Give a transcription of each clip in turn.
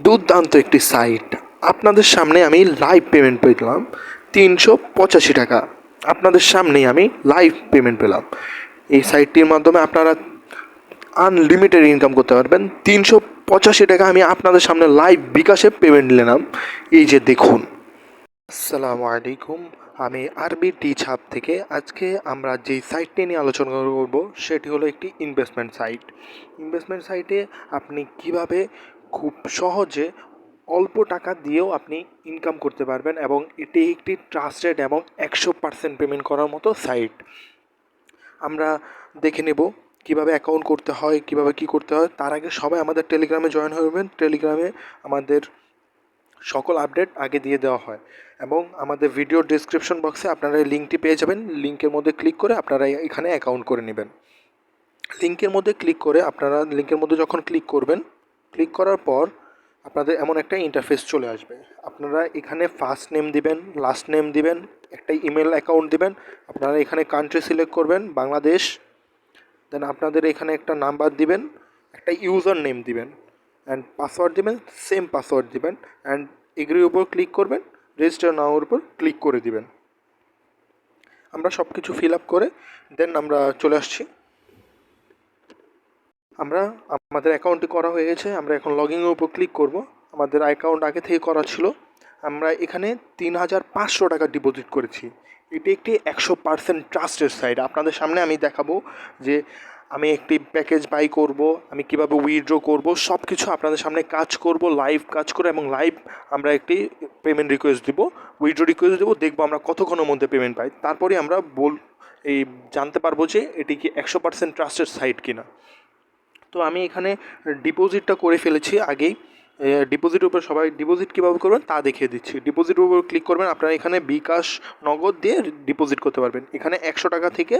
দুর্দান্ত একটি সাইট আপনাদের সামনে আমি লাইভ পেমেন্ট পেলাম তিনশো পঁচাশি টাকা। আপনাদের সামনেই আমি লাইভ পেমেন্ট পেলাম। এই সাইটটির মাধ্যমে আপনারা আনলিমিটেড ইনকাম করতে পারবেন। তিনশো পঁচাশি টাকা আমি আপনাদের সামনে লাইভ বিকাশে পেমেন্ট নিলাম। এই যে দেখুন। আসসালামু আলাইকুম। আমি আরবি টি ছাপ থেকে আজকে আমরা যেই সাইটটি নিয়ে আলোচনা করব, সেটি হলো একটি ইনভেস্টমেন্ট সাইট ইনভেস্টমেন্ট সাইটে আপনি কীভাবে খুব সহজে অল্প টাকা দিয়েও আপনি ইনকাম করতে পারবেন এবং এটি একটি ট্রাস্টেড এবং একশো পার্সেন্ট পেমেন্ট করার মতো সাইট আমরা দেখে নেব কীভাবে অ্যাকাউন্ট করতে হয়, কীভাবে কি করতে হয়। তার আগে সবাই আমাদের টেলিগ্রামে জয়েন হবেন টেলিগ্রামে আমাদের সকল আপডেট আগে দিয়ে দেওয়া হয় এবং আমাদের ভিডিও ডিসক্রিপশন বক্সে আপনারা এই লিঙ্কটি পেয়ে যাবেন। লিঙ্কের মধ্যে ক্লিক করে আপনারা এখানে অ্যাকাউন্ট করে নেবেন। লিঙ্কের মধ্যে ক্লিক করে আপনারা লিঙ্কের মধ্যে যখন ক্লিক করবেন ক্লিক করার পর আপনাদের এমন একটা ইন্টারফেস চলে আসবে। আপনারা এখানে ফার্স্ট নেম দিবেন লাস্ট নেম দিবেন, একটা ইমেল অ্যাকাউন্ট দিবেন, আপনারা এখানে কান্ট্রি সিলেক্ট করবেন, বাংলাদেশ দেন আপনাদের এখানে একটা নাম্বার দিবেন, একটা ইউজার নেম দিবেন অ্যান্ড পাসওয়ার্ড দিবেন সেম পাসওয়ার্ড দিবেন অ্যান্ড এগ্রির উপর ক্লিক করবেন রেজিস্টার নাওয়ার উপর ক্লিক করে দিবেন। আমরা সব কিছু ফিল আপ করে দেন আমরা চলে আসছি। আমরা, আমাদের অ্যাকাউন্টটি করা হয়ে গেছে, আমরা এখন লগইনের উপর ক্লিক করব। আমাদের অ্যাকাউন্ট আগে থেকে করা ছিল। আমরা এখানে তিন হাজার পাঁচশো টাকা ডিপোজিট করেছি। এটি একটি একশো পার্সেন্ট ট্রাস্টের সাইট আপনাদের সামনে আমি দেখাবো যে আমি একটি প্যাকেজ বাই করব, আমি কীভাবে উইথড্র করব সব কিছু আপনাদের সামনে কাজ করব লাইভ কাজ করে এবং লাইভ আমরা একটি পেমেন্ট রিকোয়েস্ট দিব। উইথড্র রিকোয়েস্ট দেবো, দেখব আমরা কতক্ষণের মধ্যে পেমেন্ট পাই। তারপরে আমরা বল এই জানতে পারব যে এটি কি একশো পার্সেন্ট ট্রাস্টেড সাইট কিনা। তো আমি এখানে ডিপোজিটটা করে ফেলেছি আগেই। ডিপোজিটের উপর সবাই ডিপোজিট কীভাবে করবেন তা দেখিয়ে দিচ্ছি। ডিপোজিটের উপর ক্লিক করবেন, আপনারা এখানে বিকাশ নগদ দিয়ে ডিপোজিট করতে পারবেন। এখানে একশো টাকা থেকে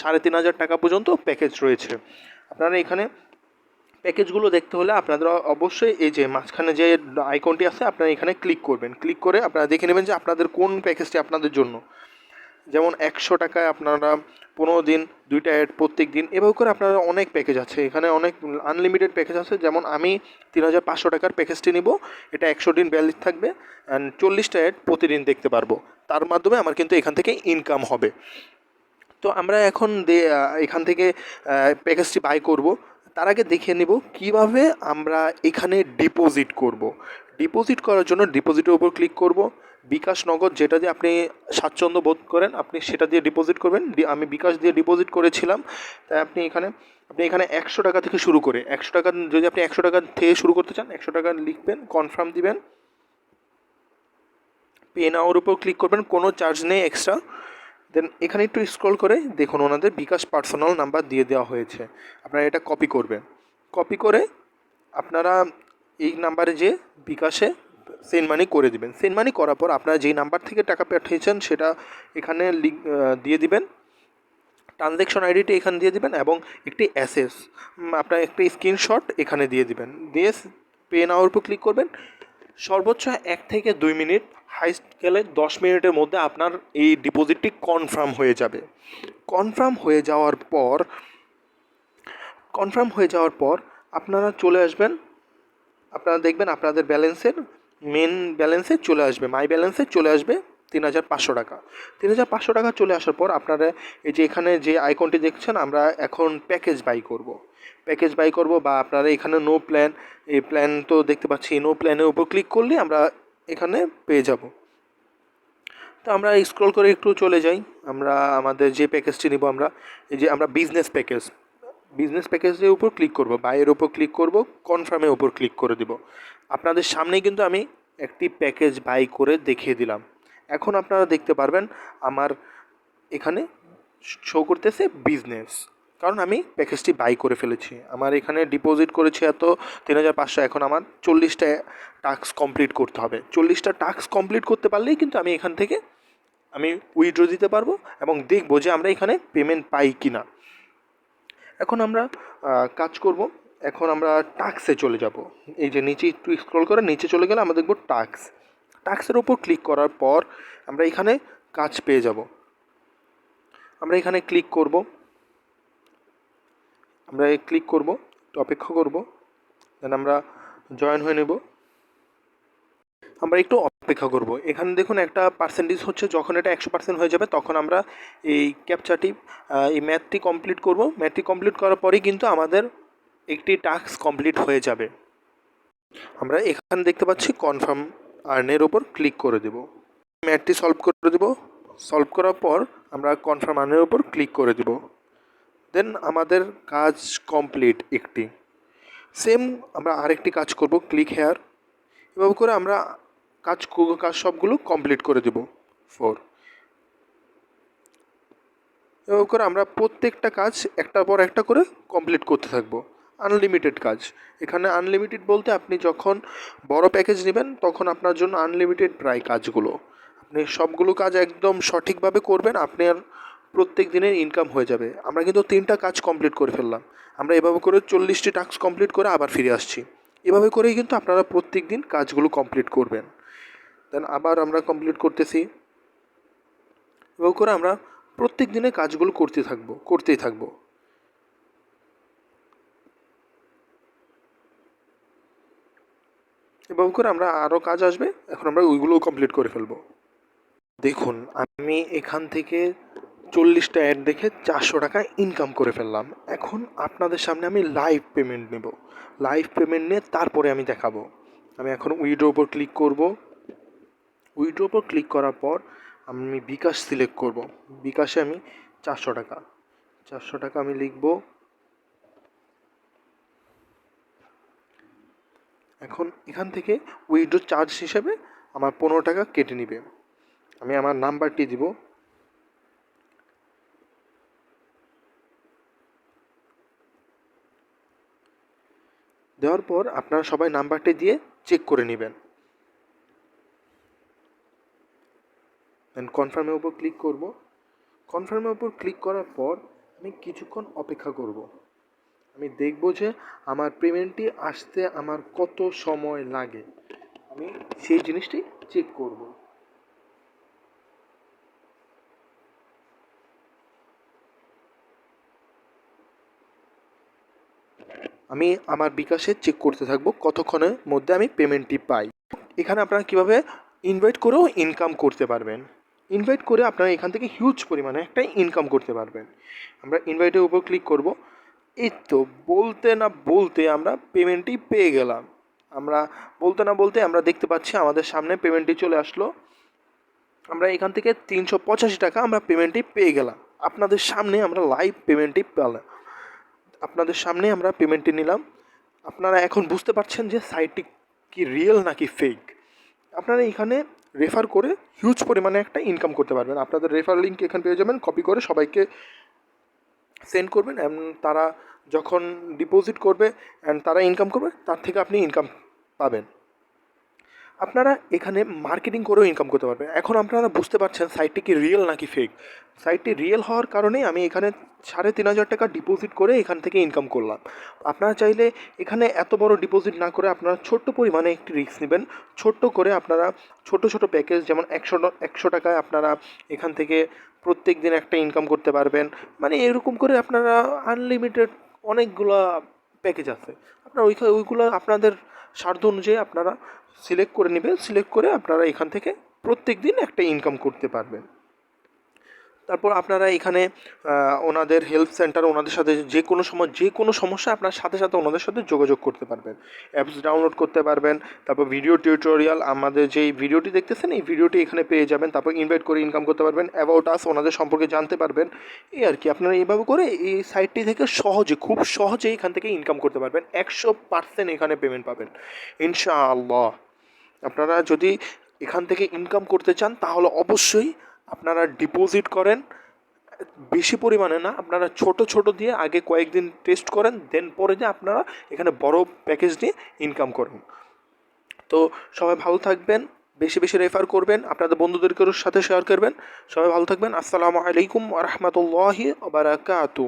সাড়ে তিন হাজার টাকা পর্যন্ত প্যাকেজ রয়েছে। আপনারা এখানে প্যাকেজগুলো দেখতে হলে আপনারা অবশ্যই এই যে মাঝখানে যে আইকনটি আছে, আপনারা এখানে ক্লিক করবেন। ক্লিক করে আপনারা দেখে নেবেন যে আপনাদের কোন প্যাকেজটি আপনাদের জন্য। যেমন একশো টাকায় আপনারা পনেরো দিন, দুইটা অ্যাড প্রত্যেক দিন, এভাবে করে আপনারা অনেক প্যাকেজ আছে। এখানে অনেক আনলিমিটেড প্যাকেজ আছে। যেমন আমি তিন হাজার পাঁচশো টাকার প্যাকেজটি নিব। এটা একশো দিন ব্যালিড থাকবে অ্যান্ড চল্লিশটা অ্যাড প্রতিদিন দেখতে পারব। তার মাধ্যমে আমার কিন্তু এখান থেকে ইনকাম হবে। তো আমরা এখন এখান থেকে প্যাকেজটি বাই করব। তার আগে দেখে নেব কীভাবে আমরা এখানে ডিপোজিট করব। ডিপোজিট করার জন্য ডিপোজিটের উপর ক্লিক করব। বিকাশ নগদ যেটা দিয়ে আপনি স্বাচ্ছন্দ্য বোধ করেন, আপনি সেটা দিয়ে ডিপোজিট করবেন। আমি বিকাশ দিয়ে ডিপোজিট করেছিলাম, তাই আপনি এখানে আপনি এখানে একশো টাকা থেকে শুরু করে, একশো টাকা যদি আপনি একশো টাকা থেকে শুরু করতে চান, একশো টাকা লিখবেন কনফার্ম দিবেন। পে নাওয়ার উপর ক্লিক করবেন, কোনো চার্জ নেই এক্সট্রা দেন এখানে একটু স্ক্রল করে দেখুন ওনাদের বিকাশ পার্সোনাল নাম্বার দিয়ে দেওয়া হয়েছে। আপনারা এটা কপি করবেন। কপি করে আপনারা এই নাম্বারে যে বিকাশে সেন্ড মানি করে দিবেন। সেন্ড মানি করার পর আপনারা যেই নাম্বার থেকে টাকা পাঠিয়েছেন সেটা এখানে দিয়ে দিবেন। ট্রানজ্যাকশন আইডিটি এখানে দিয়ে দিবেন এবং একটি অ্যাসেস আপনার একটি স্ক্রিনশট এখানে দিয়ে দিবেন। দিয়ে পে নাওয়ার উপর ক্লিক করবেন। সর্বোচ্চ এক থেকে দুই মিনিট হাইস্ট গেলে দশ মিনিটের মধ্যে আপনার এই ডিপোজিটটি কনফার্ম হয়ে যাবে। কনফার্ম হয়ে যাওয়ার পর কনফার্ম হয়ে যাওয়ার পর আপনারা চলে আসবেন। আপনারা দেখবেন আপনাদের ব্যালেন্সের মেন ব্যালেন্সে চলে আসবে মাই ব্যালেন্সে চলে আসবে তিন হাজার পাঁচশো টাকা। তিন হাজার পাঁচশো টাকা চলে আসার পর আপনারা এই যে এখানে যে আইকনটি দেখছেন, আমরা এখন প্যাকেজ বাই করব। প্যাকেজ বাই করব বা আপনারা এখানে নো প্ল্যান এই প্ল্যান তো দেখতে পাচ্ছি নো প্ল্যানের উপর ক্লিক করলে আমরা এখানে পেয়ে যাব। তো আমরা স্ক্রল করে একটু চলে যাই, আমরা আমাদের যে প্যাকেজটি নিব আমরা, এই যে আমরা বিজনেস প্যাকেজ বিজনেস প্যাকেজের উপর ক্লিক করব বাইয়ের উপর ক্লিক করব কনফার্মের উপর ক্লিক করে দিব। আপনাদের সামনেই কিন্তু আমি একটি প্যাকেজ বাই করে দেখিয়ে দিলাম। এখন আপনারা দেখতে পারবেন আমার এখানে শো করতেছে বিজনেস কারণ আমি প্যাকেজটি বাই করে ফেলেছি। আমার এখানে ডিপোজিট করেছি এত, তিন হাজার পাঁচশো, এখন আমার চল্লিশটা টাস্ক কমপ্লিট করতে হবে। চল্লিশটা টাস্ক কমপ্লিট করতে পারলেই কিন্তু আমি এখান থেকে আমি উইড্রো দিতে পারব এবং দেখব যে আমরা এখানে পেমেন্ট পাই কি না এখন আমরা কাজ করব। এখন আমরা টাক্সে চলে যাব। এই যে নিচে একটু স্ক্রল করে নিচে চলে গেলে আমরা দেখব টাক্স টাক্সের ওপর ক্লিক করার পর আমরা এখানে কাজ পেয়ে যাব। আমরা এখানে ক্লিক করব। আমরা ক্লিক করব একটু অপেক্ষা করব। দেন আমরা জয়েন হয়ে নেব। আমরা একটু অপেক্ষা করব। এখানে দেখুন একটা পার্সেন্টেজ হচ্ছে যখন এটা একশো পার্সেন্ট হয়ে যাবে তখন আমরা এই ক্যাপচারটি এই ম্যাথটি কমপ্লিট করব। ম্যাথটি কমপ্লিট করার পরেই কিন্তু আমাদের একটি টাস্ক কমপ্লিট হয়ে যাবে। আমরা এখানে দেখতে পাচ্ছি কনফার্ম আর্নের ওপর ক্লিক করে দেব। ম্যাথটি সলভ করে দেব। সলভ করার পর আমরা কনফার্ম আর্নের ওপর ক্লিক করে দেব। দেন আমাদের কাজ কমপ্লিট একটি। সেম আমরা আরেকটি কাজ করব ক্লিক হেয়ার এভাবে করে আমরা কাজ কাজ সবগুলো কমপ্লিট করে দেব। ফোর এভাবে করে আমরা প্রত্যেকটা কাজ একটার পর একটা করে কমপ্লিট করতে থাকব। আনলিমিটেড কাজ। এখানে আনলিমিটেড বলতে আপনি যখন বড় প্যাকেজ নেবেন, তখন আপনার জন্য আনলিমিটেড প্রায় কাজগুলো। আপনি সবগুলো কাজ একদম সঠিকভাবে করবেন আপনার প্রত্যেক দিনের ইনকাম হয়ে যাবে। আমরা কিন্তু তিনটা কাজ কমপ্লিট করে ফেললাম। আমরা এভাবে করে চল্লিশটি টাস্ক কমপ্লিট করে আবার ফিরে আসছি। এভাবে করেই কিন্তু আপনারা প্রত্যেক দিন কাজগুলো কমপ্লিট করবেন। দেন আবার আমরা কমপ্লিট করতেছি। এভাবে করে আমরা প্রত্যেক দিনে কাজগুলো করতে থাকব, করতেই থাকব। এভাবে করে আমরা আরও কাজ আসবে, এখন আমরা ওইগুলোও কমপ্লিট করে ফেলব। দেখুন, আমি এখান থেকে চল্লিশটা অ্যাড দেখে চারশো টাকা ইনকাম করে ফেললাম। এখন আপনাদের সামনে আমি লাইভ পেমেন্ট নেব। লাইভ পেমেন্ট নিয়ে তারপরে আমি দেখাবো। আমি এখন উইডোর ওপর ক্লিক করব। উইডোর ওপর ক্লিক করার পর আমি বিকাশ সিলেক্ট করব। বিকাশে আমি চারশো টাকা। চারশো টাকা আমি লিখব। এখন এখান থেকে উইড্রো চার্জ হিসেবে আমার পনেরো টাকা কেটে নিবে। আমি আমার নাম্বারটি দিব। দেওয়ার পর আপনারা সবাই নাম্বারটি দিয়ে চেক করে নেবেন। দেন কনফার্মের উপর ক্লিক করব। কনফার্মের উপর ক্লিক করার পর আমি কিছুক্ষণ অপেক্ষা করব। আমি দেখব যে আমার পেমেন্টটি আসতে আমার কত সময় লাগে। আমি সেই জিনিসটি চেক করব। আমি আমার বিকাশে চেক করতে থাকব কতক্ষণের মধ্যে আমি পেমেন্টটি পাই। এখানে আপনারা কীভাবে ইনভাইট করেও ইনকাম করতে পারবেন। ইনভাইট করে আপনারা এখান থেকে হিউজ পরিমাণে একটা ইনকাম করতে পারবেন। আমরা ইনভাইটের উপর ক্লিক করব। এই তো বলতে না বলতে আমরা পেমেন্টটি পেয়ে গেলাম। আমরা বলতে না বলতে আমরা দেখতে পাচ্ছি আমাদের সামনে পেমেন্টটি চলে আসলো। আমরা এখান থেকে তিনশো পঁচাশি টাকা আমরা পেমেন্টটি পেয়ে গেলাম। আপনাদের সামনে আমরা লাইভ পেমেন্টটি পেলাম। আপনাদের সামনে আমরা পেমেন্টটি নিলাম। আপনারা এখন বুঝতে পারছেন যে সাইটটি কি রিয়েল নাকি ফেক আপনারা এখানে রেফার করে হিউজ পরিমাণে একটা ইনকাম করতে পারবেন। আপনাদের রেফার লিঙ্ক এখানে পেয়ে যাবেন কপি করে সবাইকে সেন্ড করবেন তারা যখন ডিপোজিট করবে অ্যান্ড তারা ইনকাম করবে, তার থেকে আপনি ইনকাম পাবেন। আপনারা এখানে মার্কেটিং করেও ইনকাম করতে পারবেন। এখন আপনারা বুঝতে পারছেন সাইটটি কি রিয়েল নাকি ফেক সাইটটি রিয়েল হওয়ার কারণেই আমি এখানে সাড়ে তিন হাজার টাকা ডিপোজিট করে এখান থেকে ইনকাম করলাম। আপনারা চাইলে এখানে এত বড় ডিপোজিট না করে আপনারা ছোট্ট পরিমাণে একটি রিস্ক নেবেন। ছোট্ট করে আপনারা ছোট ছোট প্যাকেজ যেমন একশো একশো টাকায় আপনারা এখান থেকে প্রত্যেক দিন একটা ইনকাম করতে পারবেন। মানে এরকম করে আপনারা আনলিমিটেড অনেকগুলো প্যাকেজ আছে। আপনারা ওইখানে ওইগুলো আপনাদের স্বার্থ অনুযায়ী আপনারা সিলেক্ট করে নেবেন সিলেক্ট করে আপনারা এখান থেকে প্রত্যেক দিন একটা ইনকাম করতে পারবেন। তারপর আপনারা এখানে ওনাদের হেল্প সেন্টার ওনাদের সাথে যে কোনো সময়, যে কোনো সমস্যা আপনার সাথে সাথে ওনাদের সাথে যোগাযোগ করতে পারবেন। অ্যাপস ডাউনলোড করতে পারবেন, তারপর ভিডিও টিউটোরিয়াল আমাদের যেই ভিডিওটি দেখতেছেন, এই ভিডিওটি এখানে পেয়ে যাবেন। তারপর ইনভাইট করে ইনকাম করতে পারবেন অ্যাবাউট আস ওনাদের সম্পর্কে জানতে পারবেন। এই আর কি, আপনারা এইভাবে করে এই সাইটটি থেকে সহজে, খুব সহজে এখান থেকে ইনকাম করতে পারবেন। একশো পার্সেন্ট এখানে পেমেন্ট পাবেন। ইনশাআল্লাহ। আপনারা যদি এখান থেকে ইনকাম করতে চান, তাহলে অবশ্যই আপনারা ডিপোজিট করেন, বেশি পরিমাণে না, আপনারা ছোট ছোট দিয়ে আগে কয়েকদিন টেস্ট করেন দেন পরে যে আপনারা এখানে বড় প্যাকেজ নিয়ে ইনকাম করুন। তো সবাই ভালো থাকবেন, বেশি বেশি রেফার করবেন, আপনাদের বন্ধুদেরকেও সাথে শেয়ার করবেন। সবাই ভালো থাকবেন, আসসালামু আলাইকুম রহমতুল্লাহি বারাকাতু